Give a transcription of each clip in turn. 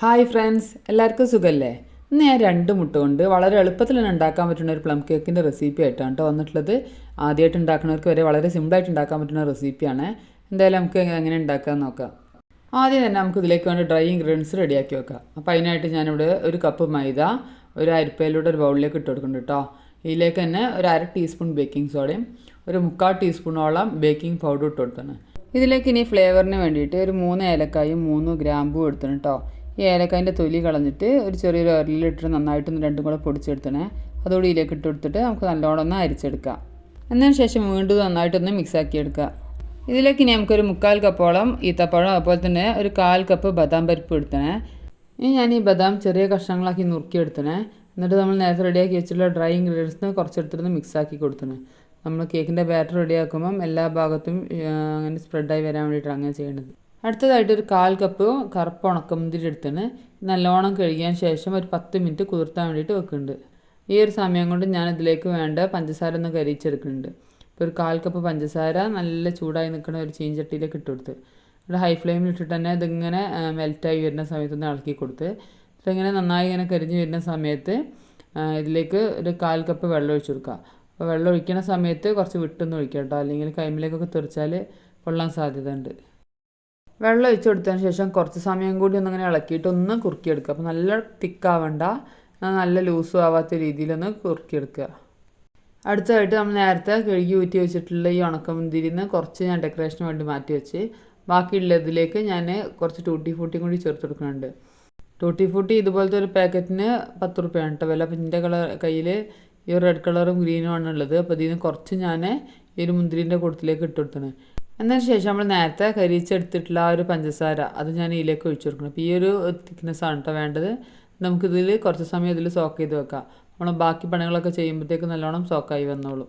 Hi friends എല്ലാവർക്കും സുഖമല്ലേ ഇന്ന് ഞാൻ രണ്ട് മുട്ട കൊണ്ട് വളരെ എളുപ്പത്തിൽ തന്നെ ഉണ്ടാക്കാൻ പറ്റുന്ന ഒരു പ്ലം കേക്കിന്റെ റെസിപ്പി ആയിട്ടാണ് കേട്ടോ വന്നിട്ടുള്ളത്. ആദ്യമായിട്ട് ഉണ്ടാക്കുന്നവർക്ക് വരെ വളരെ സിമ്പിളായിട്ട് ഉണ്ടാക്കാൻ പറ്റുന്ന റെസിപ്പിയാണ് എന്തായാലും നമുക്ക് എങ്ങനെ ഉണ്ടാക്കാമെന്ന് നോക്കാം. ആദ്യം തന്നെ നമുക്ക് ഇതിലേക്ക് വേണ്ട ഡ്രൈ ഇൻഗ്രീഡിയൻസ് റെഡിയാക്കി വെക്കാം. അപ്പോൾ അതിനായിട്ട് ഞാനിവിടെ ഒരു കപ്പ് മൈദ ഒരു അരിപ്പയിലൂടെ ഒരു ബൗളിലേക്ക് ഇട്ട് കൊടുക്കുന്നുണ്ട് കേട്ടോ ഇതിലേക്ക് തന്നെ ഒരു അര ടീസ്പൂൺ ബേക്കിംഗ് സോഡയും ഒരു മുക്കാൽ ടീസ്പൂണോളം ബേക്കിംഗ് പൗഡർ ഇട്ട് കൊടുത്താണ്. ഇതിലേക്ക് ഇനി ഫ്ലേവറിന് വേണ്ടിയിട്ട് ഒരു മൂന്ന് ഏലക്കായും മൂന്ന് ഗ്രാമ്പും എടുത്തിട്ടുണ്ട് കേട്ടോ ഈ ഏലക്കായന്റെ തൊലി കളഞ്ഞിട്ട് ഒരു ചെറിയൊരു ഉരലിലിട്ടിട്ട് നന്നായിട്ടൊന്ന് രണ്ടും കൂടെ പൊടിച്ചെടുത്തണേ. അതോടെ ഇതിലേക്ക് ഇട്ട് കൊടുത്തിട്ട് നമുക്ക് നല്ലോണം ഒന്ന് അരിച്ചെടുക്കാം. എന്നതിന് ശേഷം വീണ്ടും നന്നായിട്ടൊന്ന് മിക്സാക്കി എടുക്കുക. ഇതിലേക്ക് ഇനി നമുക്കൊരു മുക്കാൽ കപ്പോളം ഈത്തപ്പഴം അതുപോലെ തന്നെ ഒരു കാൽ കപ്പ് ബദാം പരിപ്പ് എടുത്തണേ. ഇനി ഞാൻ ഈ ബദാം ചെറിയ കഷ്ണങ്ങളാക്കി നുറുക്കിയെടുത്തണേ. എന്നിട്ട് നമ്മൾ നേരത്തെ റെഡിയാക്കി വെച്ചിട്ടുള്ള ഡ്രൈ ഇൻഗ്രീഡിയൻസിന് കുറച്ചെടുത്തിട്ട് മിക്സാക്കി കൊടുത്തണേ. നമ്മൾ കേക്കിന്റെ ബാറ്റർ റെഡിയാക്കുമ്പം എല്ലാ ഭാഗത്തും അങ്ങനെ സ്പ്രെഡായി വരാൻ വേണ്ടിയിട്ടാണ് അങ്ങനെ ചെയ്യേണ്ടത്. അടുത്തതായിട്ട് ഒരു കാൽ കപ്പ് കറുപ്പ് ഉണക്കമുന്തിരി എടുത്തിന് നല്ലോണം കഴുകിയതിന് ശേഷം ഒരു പത്ത് മിനിറ്റ് കുതിർത്താൻ വേണ്ടിയിട്ട് വെക്കുന്നുണ്ട്. ഈ ഒരു സമയം കൊണ്ട് ഞാൻ ഇതിലേക്ക് വേണ്ട പഞ്ചസാര ഒന്ന് കരിച്ചെടുക്കുന്നുണ്ട് ഇപ്പോൾ ഒരു കാൽ കപ്പ് പഞ്ചസാര നല്ല ചൂടായി നിൽക്കുന്ന ഒരു ചീഞ്ചട്ടിയിലേക്ക് ഇട്ട് കൊടുത്ത്. ഇവിടെ ഹൈ ഫ്ലെയിമിൽ ഇട്ടിട്ട് തന്നെ ഇതിങ്ങനെ മെൽറ്റായി വരുന്ന സമയത്ത് ഒന്ന് ഇളക്കി കൊടുത്ത്. ഇതിങ്ങനെ നന്നായി ഇങ്ങനെ കരിഞ്ഞ് വരുന്ന സമയത്ത് ഇതിലേക്ക് ഒരു കാൽ കപ്പ് വെള്ളം ഒഴിച്ചു കൊടുക്കുക. അപ്പോൾ വെള്ളം ഒഴിക്കുന്ന സമയത്ത് കുറച്ച് വിട്ടൊന്ന് ഒഴിക്കാം കേട്ടോ. അല്ലെങ്കിൽ കൈമിലേക്കൊക്കെ തെറിച്ചാൽ പൊള്ളാൻ സാധ്യത ഉണ്ട് വെള്ളം ഒഴിച്ച് കൊടുത്തതിന് ശേഷം കുറച്ച് സമയം കൂടി ഒന്നിങ്ങനെ ഇളക്കിയിട്ട് ഒന്ന് കുറുക്കിയെടുക്കുക. അപ്പോൾ നല്ല തിക്കാവണ്ട. നല്ല ലൂസും ആവാത്ത രീതിയിലൊന്ന് കുറുക്കിയെടുക്കുക. അടുത്തതായിട്ട് നമ്മൾ നേരത്തെ കഴുകി ഊറ്റി വെച്ചിട്ടുള്ള ഈ ഉണക്കമുന്തിരിയിൽ നിന്ന് കുറച്ച് ഞാൻ ഡെക്കറേഷന് വേണ്ടി മാറ്റി വെച്ച്. ബാക്കിയുള്ളതിലേക്ക് ഞാൻ കുറച്ച് ടൂട്ടി ഫൂട്ടിയും കൂടി ചേർത്ത് കൊടുക്കുന്നുണ്ട്. ടൂട്ടി ഫൂട്ടി ഇതുപോലത്തെ ഒരു പാക്കറ്റിന് പത്ത് റുപ്യാണ് കേട്ടോ. വില. അപ്പം എന്റെ കളർ കയ്യിൽ ഈ റെഡ് കളറും ഗ്രീനും ആണ് അപ്പോൾ നിന്ന് കുറച്ച് ഞാൻ ഈ ഒരു മുന്തിരിന്റെ കൂട്ടത്തിലേക്ക് ഇട്ട് കൊടുത്തത് എന്നതിന് ശേഷം നമ്മൾ നേരത്തെ കരിച്ചെടുത്തിട്ടുള്ള ആ ഒരു പഞ്ചസാര അത് ഞാൻ ഇതിലേക്ക് ഒഴിച്ചു കൊടുക്കണം. അപ്പോൾ ഈ ഒരു തിക്നെസ് ആണ് കേട്ടോ വേണ്ടത്. നമുക്കിതിൽ കുറച്ച് സമയം ഇതിൽ സോക്ക് ചെയ്ത് വെക്കാം. നമ്മൾ ബാക്കി പണികളൊക്കെ ചെയ്യുമ്പോഴത്തേക്ക് നല്ലോണം സോക്കായി വന്നോളും.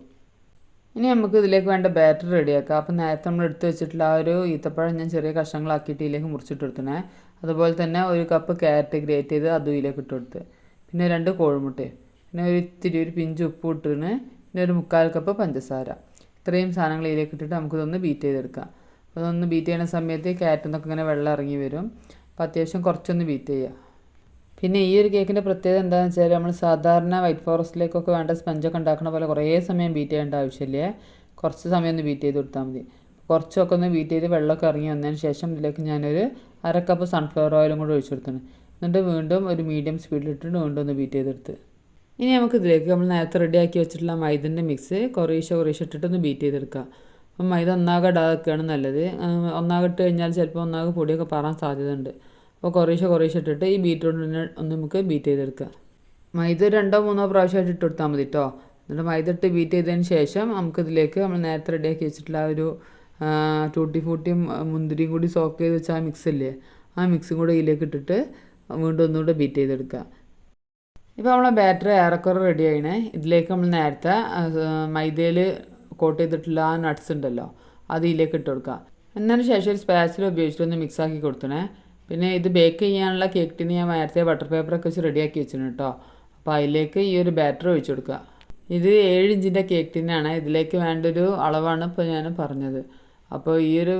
ഇനി നമുക്ക് ഇതിലേക്ക് വേണ്ട ബാറ്റർ റെഡിയാക്കാം അപ്പോൾ നേരത്തെ നമ്മൾ എടുത്തു വെച്ചിട്ടുള്ള ആ ഒരു ഈത്തപ്പഴം ഞാൻ ചെറിയ കഷ്ണങ്ങളാക്കിയിട്ട് ഇതിലേക്ക് മുറിച്ചിട്ട് കൊടുത്തേ അതുപോലെ തന്നെ ഒരു കപ്പ് ക്യാരറ്റ് ഗ്രേറ്റ് ചെയ്ത് അതും ഇതിലേക്ക് ഇട്ട് കൊടുത്ത്. പിന്നെ രണ്ട് കോഴിമുട്ടയും. പിന്നെ ഒരു ഇത്തിരി ഒരു പിഞ്ച് ഉപ്പ് ഇട്ടിന് പിന്നെ ഒരു മുക്കാൽ കപ്പ് പഞ്ചസാര. ഇത്രയും സാധനങ്ങൾ ഇതിലേക്ക് ഇട്ടിട്ട് നമുക്കിതൊന്ന് ബീറ്റ് ചെയ്തെടുക്കാം. അപ്പോൾ ഇതൊന്ന് ബീറ്റ് ചെയ്യുന്ന സമയത്ത് ക്യാരറ്റിൽ ഇങ്ങനെ വെള്ളം ഇറങ്ങി വരും. അപ്പോൾ അത്യാവശ്യം കുറച്ചൊന്ന് ബീറ്റ് ചെയ്യുക പിന്നെ ഈ ഒരു കേക്കിന്റെ പ്രത്യേകത എന്താണെന്ന് വെച്ചാൽ നമ്മൾ സാധാരണ വൈറ്റ് ഫോറസ്റ്റിലേക്കൊക്കെ വേണ്ട സ്പഞ്ചൊക്കെ ഉണ്ടാക്കുന്ന പോലെ കുറേ സമയം ബീറ്റ് ചെയ്യേണ്ട ആവശ്യമില്ല? കുറച്ച് സമയം ഒന്ന് ബീറ്റ് ചെയ്ത് കൊടുത്താൽ മതി. കുറച്ചൊക്കെ ഒന്ന് ബീറ്റ് ചെയ്ത് വെള്ളമൊക്കെ ഇറങ്ങി വന്നതിന് ശേഷം ഇതിലേക്ക് ഞാനൊരു അര കപ്പ് സൺഫ്ലവർ ഓയിലും കൂടെ ഒഴിച്ചു കൊടുത്താണ് എന്നിട്ട് വീണ്ടും ഒരു മീഡിയം സ്പീഡിലിട്ടിട്ട് വീണ്ടും ഒന്ന് ബീറ്റ് ചെയ്തെടുത്ത്. ഇനി നമുക്ക് ഇതിലേക്ക് നമ്മൾ നേരത്തെ റെഡിയാക്കി വെച്ചിട്ടുള്ള മൈദന്റെ മിക്സ് കുറേശ്ശെ കുറേശ്ശെ ഇട്ടിട്ടൊന്ന് ബീറ്റ് ചെയ്തെടുക്കുക അപ്പം മൈദ ഒന്നാകെ ഇടാതൊക്കെയാണ് നല്ലത്. ആ, ഒന്നാകെ ഇട്ട് കഴിഞ്ഞാൽ ചിലപ്പോൾ ഒന്നാകെ പൊടിയൊക്കെ പാറാൻ സാധ്യതയുണ്ട്. അപ്പോൾ കുറേശ്ശെ കുറേശ്ശെ ഇട്ടിട്ട് ഈ ബീറ്റ് കൊണ്ട് തന്നെ ഒന്ന് നമുക്ക് ബീറ്റ് ചെയ്തെടുക്കുക മൈദ രണ്ടോ മൂന്നോ പ്രാവശ്യമായിട്ട് ഇട്ട് കൊടുത്താൽ മതി കേട്ടോ എന്നിട്ട് മൈദ ഇട്ട് ബീറ്റ് ചെയ്തതിന് ശേഷം നമുക്കിതിലേക്ക് നമ്മൾ നേരത്തെ റെഡിയാക്കി വെച്ചിട്ടുള്ള ആ ഒരു ടൂട്ടി ഫൂട്ടിയും മുന്തിരിയും കൂടി സോക്ക് ചെയ്ത് വെച്ച ആ മിക്സ് ഇല്ലേ? ആ മിക്സും കൂടെ ഇതിലേക്ക് ഇട്ടിട്ട് വീണ്ടും ഒന്നുകൂടെ ബീറ്റ് ചെയ്തെടുക്കുക ഇപ്പോൾ നമ്മളെ ബാറ്റർ ഏറെക്കുറെ റെഡി ആയിണേ ഇതിലേക്ക് നമ്മൾ നേരത്തെ മൈദയിൽ കോട്ട് ചെയ്തിട്ടുള്ള ആ നട്ട്സ് ഉണ്ടല്ലോ അത് ഇതിലേക്ക് ഇട്ട് കൊടുക്കുക എന്നതിന് ശേഷം ഒരു സ്പാച്ചിൽ ഉപയോഗിച്ചിട്ട് ഒന്ന് മിക്സ് ആക്കി കൊടുത്തണേ. പിന്നെ ഇത് ബേക്ക് ചെയ്യാനുള്ള കേക്ക് ടിന് ഞാൻ നേരത്തെ ബട്ടർ പേപ്പറൊക്കെ വെച്ച് റെഡിയാക്കി വെച്ചിട്ടുണ്ട് കേട്ടോ അപ്പോൾ അതിലേക്ക് ഈ ഒരു ബാറ്റർ ഒഴിച്ചു കൊടുക്കുക ഇത് ഏഴ് ഇഞ്ചിന്റെ കേക്ക് ടിന്നാണ് ഇതിലേക്ക് വേണ്ടൊരു അളവാണ് ഇപ്പോൾ ഞാൻ പറഞ്ഞത്. അപ്പോൾ ഈ ഒരു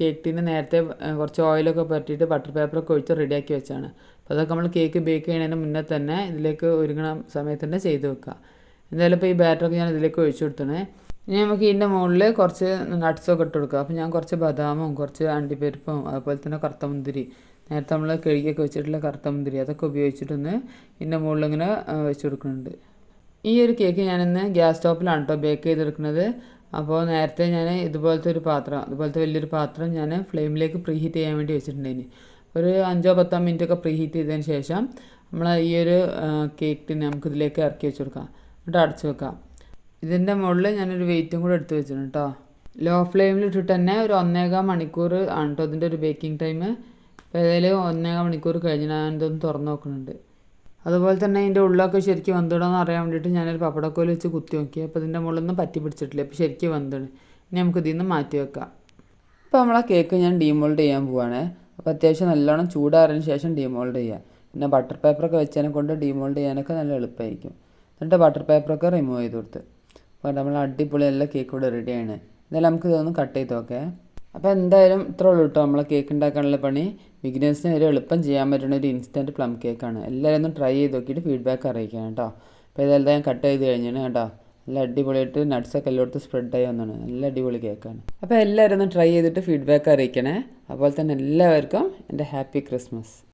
കേക്ക് ടിന് നേരത്തെ കുറച്ച് ഓയിലൊക്കെ പറ്റിയിട്ട് ബട്ടർ പേപ്പറൊക്കെ ഒഴിച്ച് റെഡിയാക്കി വെച്ചാണ്. അപ്പോൾ അതൊക്കെ നമ്മൾ കേക്ക് ബേക്ക് ചെയ്യുന്നതിന് മുന്നേ തന്നെ ഇതിലേക്ക് ഒരുങ്ങണ സമയത്ത് തന്നെ ചെയ്ത് വെക്കുക. എന്തായാലും ഇപ്പോൾ ഈ ബാറ്ററൊക്കെ ഞാൻ ഇതിലേക്ക് ഒഴിച്ചു കൊടുത്തണേ. ഇനി നമുക്ക് ഇതിന്റെ മുകളിൽ കുറച്ച് നട്ട്സൊക്കെ ഇട്ട് കൊടുക്കുക അപ്പോൾ ഞാൻ കുറച്ച് ബദാമും കുറച്ച് അണ്ടിപ്പരിപ്പും അതുപോലെ തന്നെ കറുത്ത മുന്തിരി നേരത്തെ നമ്മൾ കിഴിക്കൊക്കെ വെച്ചിട്ടുള്ള കറുത്ത മുന്തിരി അതൊക്കെ ഉപയോഗിച്ചിട്ടൊന്ന് ഇതിന്റെ മുകളിൽ ഇങ്ങനെ വെച്ച് കൊടുക്കുന്നുണ്ട്. ഈ ഒരു കേക്ക് ഞാനിന്ന് ഗ്യാസ് സ്റ്റോപ്പിലാണ് കേട്ടോ ബേക്ക് ചെയ്തെടുക്കുന്നത്. അപ്പോൾ നേരത്തെ ഞാൻ ഇതുപോലത്തെ ഒരു പാത്രം ഇതുപോലത്തെ വലിയൊരു പാത്രം ഞാൻ ഫ്ലെയിമിലേക്ക് പ്രീഹീറ്റ് ചെയ്യാൻ വേണ്ടി വെച്ചിട്ടുണ്ടായിന്. ഒരു അഞ്ചോ പത്തോ മിനിറ്റ് ഒക്കെ പ്രീ ഹീറ്റ് ചെയ്തതിന് ശേഷം നമ്മൾ ഈ ഒരു കേക്കിന് നമുക്ക് ഇതിലേക്ക് ഇറക്കി വെച്ച് കൊടുക്കാം എന്നിട്ട് അടച്ചു വെക്കാം. ഇതിന്റെ മുകളിൽ ഞാനൊരു വെയിറ്റും കൂടെ എടുത്ത് വെച്ചിട്ടുണ്ട് കേട്ടോ ലോ ഫ്ലെയിമിൽ ഇട്ടിട്ട് തന്നെ ഒരു ഒന്നേകാൽ മണിക്കൂർ ആണ് കേട്ടോ ഇതിന്റെ ഒരു ബേക്കിംഗ് ടൈം അപ്പോൾ ഏതായാലും ഒന്നേകാൽ മണിക്കൂർ കഴിഞ്ഞ് ഞാൻ ഇതൊന്ന് തുറന്ന് നോക്കുന്നുണ്ട്. അതുപോലെ തന്നെ ഇതിന്റെ ഉള്ളൊക്കെ ശരിക്കും എന്ന് അറിയാൻ വേണ്ടിയിട്ട് ഞാനൊരു പപ്പടക്കോൽ വെച്ച് കുത്തി നോക്കി. അപ്പോൾ ഇതിന്റെ മുകളിലൊന്നും പറ്റി പിടിച്ചിട്ടില്ല. അപ്പോൾ ശരിക്കും വന്നിട്ടുണ്ട് ഇനി നമുക്ക് ഇതിൽ നിന്ന് മാറ്റി വെക്കാം. ഇപ്പോൾ നമ്മളെ കേക്ക് ഞാൻ ഡീമോൾഡ് ചെയ്യാൻ പോവാണ്. അപ്പോൾ അത്യാവശ്യം നല്ലോണം ചൂടാറിന് ശേഷം ഡീമോൾഡ് ചെയ്യുക പിന്നെ ബട്ടർ പേപ്പറൊക്കെ വെച്ചതിനെ കൊണ്ട് ഡീമോൾഡ് ചെയ്യാനൊക്കെ നല്ല എളുപ്പമായിരിക്കും എന്നിട്ട് ബട്ടർ പേപ്പറൊക്കെ റിമൂവ് ചെയ്ത് കൊടുത്ത്. അപ്പോൾ നമ്മൾ അടിപൊളി നല്ല കേക്ക് ഇവിടെ റെഡിയാണ് എന്നാലും നമുക്ക് ഇതൊന്ന് കട്ട് ചെയ്ത് നോക്കേ. അപ്പോൾ എന്തായാലും ഇത്ര ഉള്ളൂ കേട്ടോ നമ്മളെ കേക്ക് ഉണ്ടാക്കാനുള്ള പണി. ബിഗിനേഴ്സിന് ഒരു എളുപ്പം ചെയ്യാൻ പറ്റുന്ന ഒരു ഇൻസ്റ്റന്റ് പ്ലം കേക്കാണ് എല്ലാവരും ഒന്ന് ട്രൈ ചെയ്ത് നോക്കിയിട്ട് ഫീഡ്ബാക്ക് അറിയിക്കണം കേട്ടോ അപ്പോൾ ഇതെല്ലാം ഞാൻ കട്ട് ചെയ്ത് കഴിഞ്ഞാണ് കേട്ടോ നല്ല അടിപൊളിയായിട്ട് നട്ട്സൊക്കെ എല്ലായിടത്തും സ്പ്രെഡായി വന്നാണ് നല്ല അടിപൊളി കേക്കാണ് അപ്പോൾ എല്ലാവരും ഒന്ന് ട്രൈ ചെയ്തിട്ട് ഫീഡ്ബാക്ക് അറിയിക്കണേ. അതുപോലെ തന്നെ എല്ലാവർക്കും എന്റെ ഹാപ്പി ക്രിസ്മസ്.